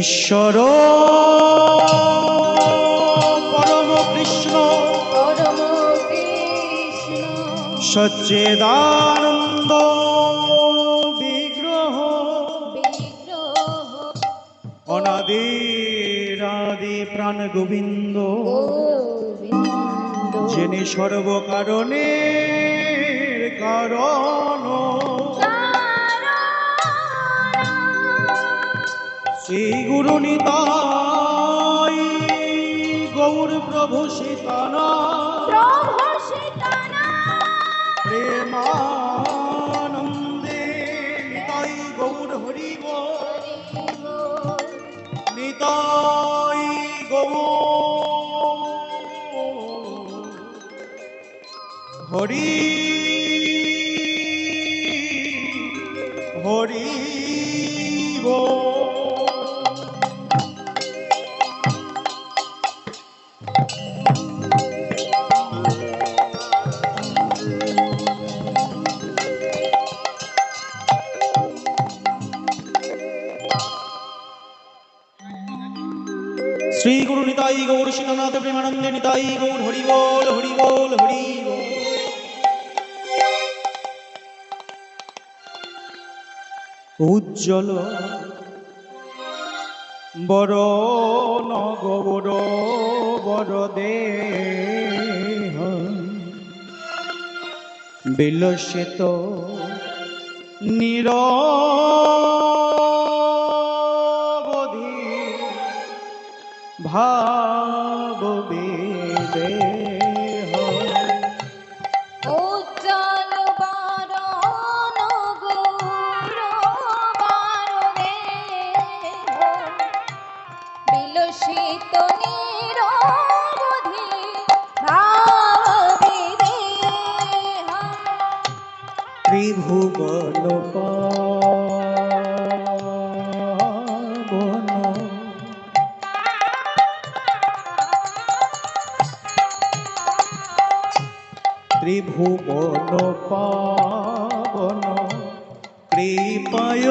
ঈশ্বর পরম কৃষ্ণ পরম কৃষ্ণ সচ্চেদানন্দ বিগ্রহ অনাদিরাদি প্রাণ গোবিন্দ গোবিন্দ। যিনি সর্বকারণে কারণ। শ্রী গুরু নিতাই গৌর প্রভু সীতানা প্রেমানন্দে নিতাই গৌর হরিব। নিতাই গৌর হরি নিতাই গৌর সীতানাথ প্রেমানন্দে নিতাই গৌর হরি বল হরি বল হরি বল। উজ্জ্বল বড় নগর বড় দেহ বিলসিত নিরবধি ত্রিভুবন পাবন কৃপয়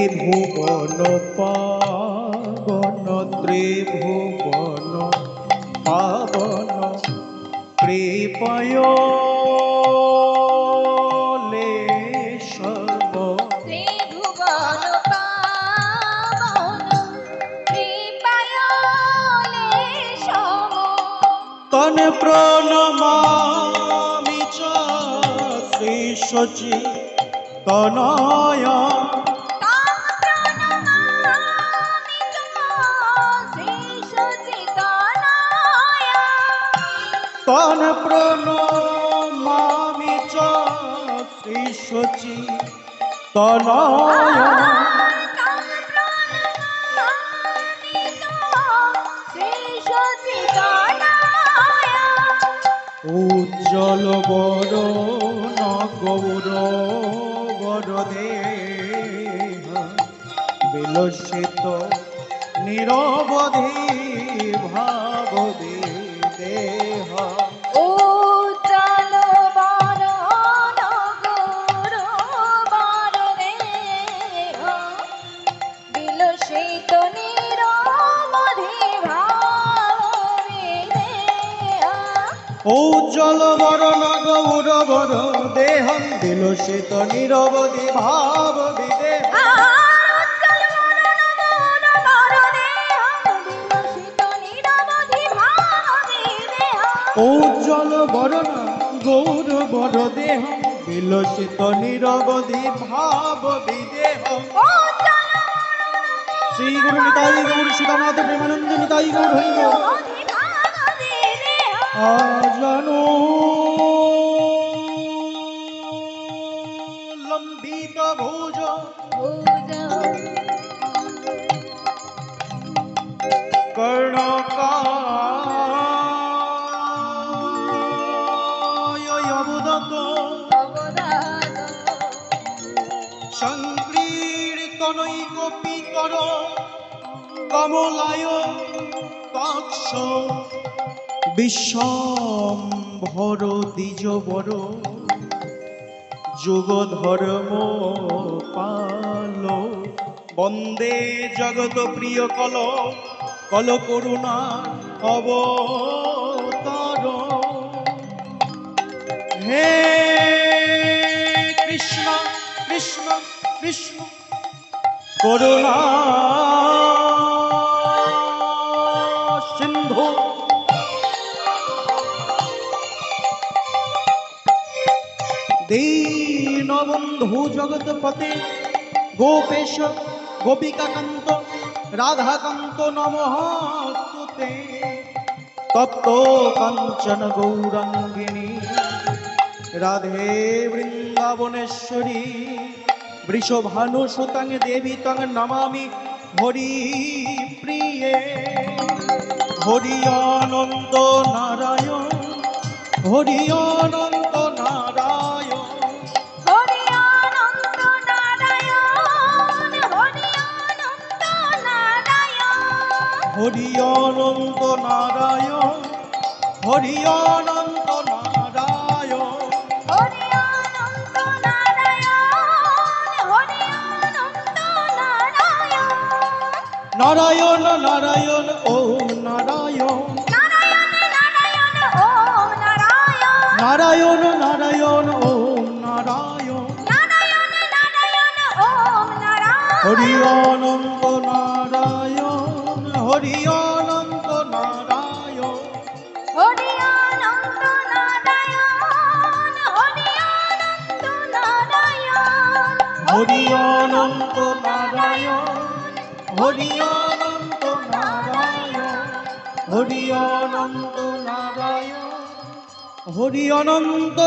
ত্রিভুবন পাবন ত্রিভুবন পাবন কৃপয় তন প্রণমামি চ তনয় তন প্রণমামি চ তনয় উজ্জ্বল বড় নগৌর বড় দেহ বিলসিত নিরবধি ভাব উজ্জ্বল বড় নগৌর বড় দেহম বিলসিত নিরবধি ভাব উজ্জ্বল না গৌর বড় দেহ বিলসিত নিরবধি ভাব বিদেহ। শ্রী গুরু নিতাই গৌর সীতানাথ প্রেমানন্দ নিতাই গৌর হইল लंबित भोज। कर्ण का अवदत সংক্রীড়িতনৈক পিতর কমলায় কক্ষ বিশ্বম্ভর দ্বিজ বড় যুগ ধর্ম পাল, বন্দে জগত প্রিয় কল কল করুণা অবতার। হে কৃষ্ণ কৃষ্ণ কৃষ্ণ, করুণা সিন্ধু দীনবন্ধু জগৎপতে, গোপেশ, গোপিকাকান্ত, রাধাকান্ত নমস্তুতে। তপ্ত কাঞ্চন গৌরাঙ্গিনী, রাধে বৃন্দাবনেশ্বরী বৃষভানু সুতাং দেবী তং নমামি হরি প্রিয়ে হরি অনন্ত নারায়ণ হরি অনন্ত হরি অনন্ত নারায়ণ হরি অনন্ত নারায়ণ। হরি অনন্ত নারায়ণ হরি অনন্ত নারায়ণ। নারায়ণ নারায়ণ ওম নারায়ণ। নারায়ণ নারায়ণ ওম নারায়ণ। নারায়ণ নারায়ণ ওম নারায়ণ। নারায়ণ নারায়ণ ওম নারায়ণ। হরি অনন্ত নারায়ণ। হরি অনন্ত নারায়ণ। হরি অনন্ত নারায়ণ হরি অনন্ত নারায়ণ হরি অনন্ত নারায়ণ। হরি অনন্ত নারায়ণ। হরি অনন্ত নারায়ণ হরি অনন্ত।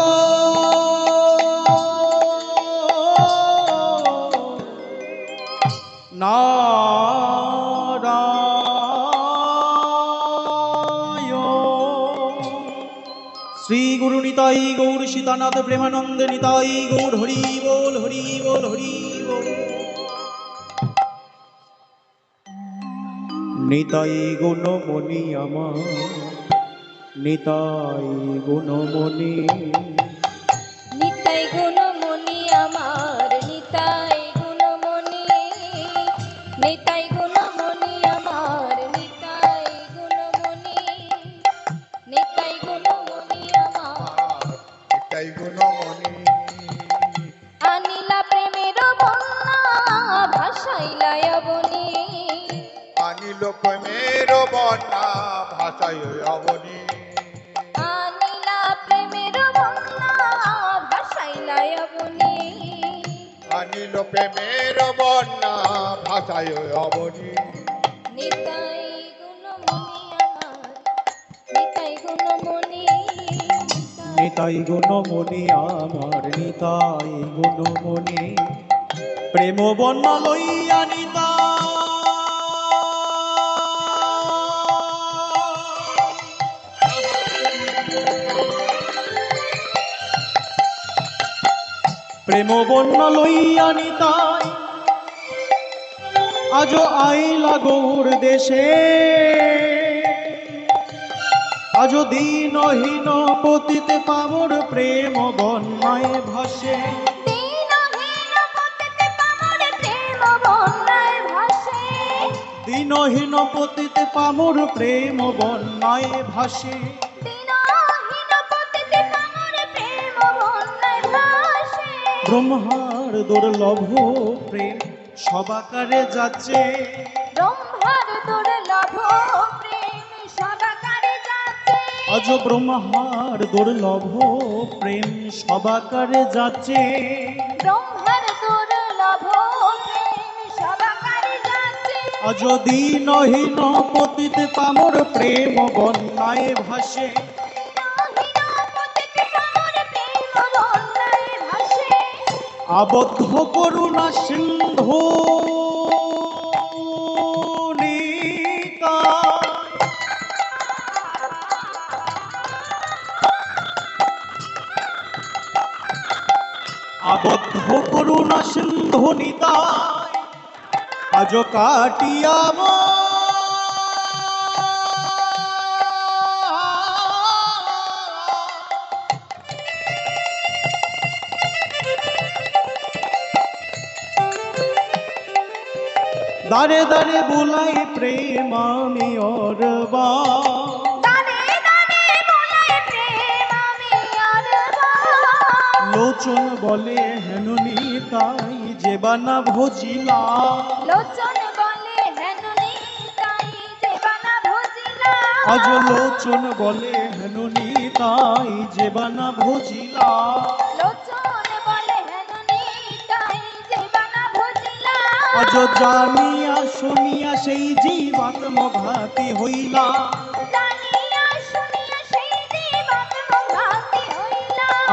নারায়ণ। নিতাই গৌর সীতানাথ প্রেমানন্দ নিতাই গৌর, হরি বল হরি বল হরি বল। নিতাই গুণমণি আমার, নিতাই গুণমণি। নিতাই গুণমণি আমার আনিল প্রেমের বন্যা ভাষায় অবনি। নিতাই গুণমণি আমার নিতাই গুণমণি নিতাই গুণমণি আমার নিতাই গুণমণি। প্রেম বন্যা লইয়া নিতা প্রেম বন্যা লইয়া নিতাই। আজ আইলা গৌর দেশে। আজ দিনহীন পতিতে পামর প্রেম বন্যায় ভাসে। দিনহীন পতিতে পামর প্রেম বন্যায় ভাসে। ব্রহ্মার দুর্লভ প্রেম সবাকারে যাচ্ছে। ব্রহ্মার দুর্লভ প্রেম সদাকারে যাচ্ছে। আজ ব্রহ্মার দুর্লভ প্রেম সবাকারে যাচ্ছে। ব্রহ্মার দুর্লভ প্রেম সদাকারে যাচ্ছে। আজ দিনহীন পতিতে পামর প্রেম বন্যায় ভাসে। আবদ্ধ করুণা সিন্ধু। আবদ্ধ করুণা সিন্ধু নিতাই আজ কাটিয়াব দারে দারে বুলাই প্রেম আমি অরবা লোচন বলে হেননি তাই যে বানা ভজিলা। লোচন বলে হেননি তাই যে বানা ভজিলা। আজ লোচন বলে হেননি তাই যে বানা ভজিলা। ভজিলা শুনিয়া সেই জীবাত মঘাতি হইলা।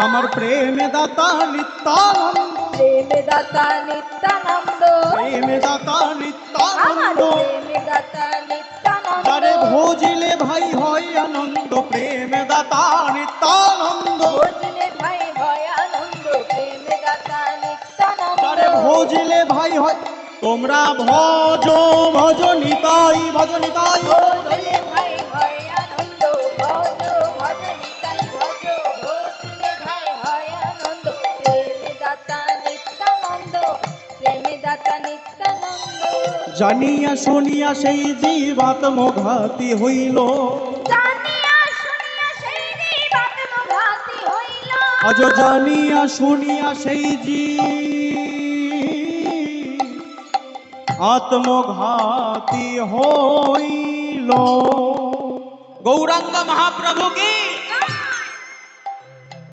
আমার প্রেমে দাতা নিত্যানন্দ। প্রেমে দাতা নিত্যানন্দ। প্রেমে দাতা নিত্যানন্দ। প্রেমে দাতা নিত্যানন্দ। তারে ভোজিলে ভাই হয় আনন্দ প্রেমে দাতা নিত্যানন্দ। ভোজলে ভাই হয় আনন্দ প্রেমে দাতা নিত্যানন্দ। তারে ভোজিলে ভাই হয় তোমরা ভজ ভজ নিতাই ভজ নিতাই। জানিয়া শুনিয়া সেই জীবাত মঘাতি হইল। আজ জানিয়া শুনিয়া সেই आत्मघाती हो लो। गौरंग महाप्रभु की